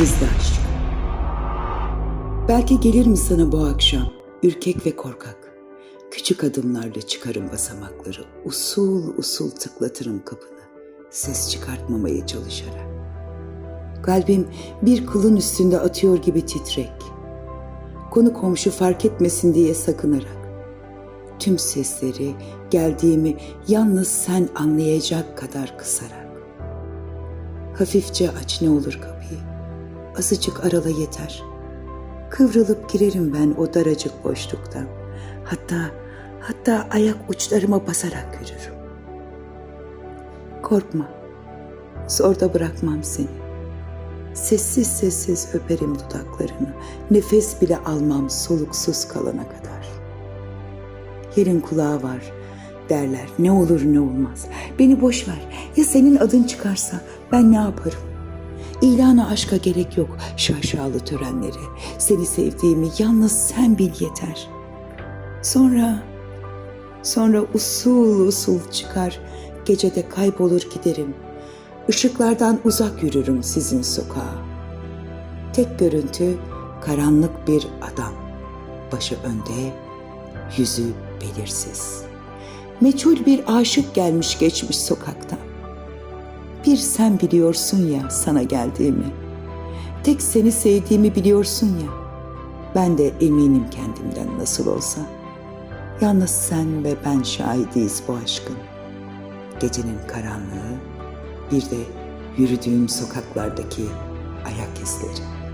Aşk. Belki gelirim sana bu akşam, ürkek ve korkak. Küçük adımlarla çıkarım basamakları, usul usul tıklatırım kapını, ses çıkartmamaya çalışarak. Kalbim bir kılın üstünde atıyor gibi titrek. Konu komşu fark etmesin diye sakınarak. Tüm sesleri, geldiğimi yalnız sen anlayacak kadar kısarak. Hafifçe aç ne olur kapıyı. Azıcık arala yeter. Kıvrılıp girerim ben o daracık boşluktan. Hatta, hatta ayak uçlarıma basarak yürürüm. Korkma. Zorda bırakmam seni. Sessiz sessiz öperim dudaklarını. Nefes bile almam soluksuz kalana kadar. Yerin kulağı var derler. Ne olur ne olmaz. Beni boş ver. Ya senin adın çıkarsa ben ne yaparım? İlana aşka gerek yok şaşalı törenleri. Seni sevdiğimi yalnız sen bil yeter. Sonra, sonra usul usul çıkar, gecede kaybolur giderim. Işıklardan uzak yürürüm sizin sokağa. Tek görüntü karanlık bir adam. Başı önde, yüzü belirsiz. Meçhul bir aşık gelmiş geçmiş sokaktan. Bir sen biliyorsun ya sana geldiğimi. Tek seni sevdiğimi biliyorsun ya. Ben de eminim kendimden nasıl olsa. Yalnız sen ve ben şahidiyiz bu aşkın. Gecenin karanlığı, bir de yürüdüğüm sokaklardaki ayak izleri.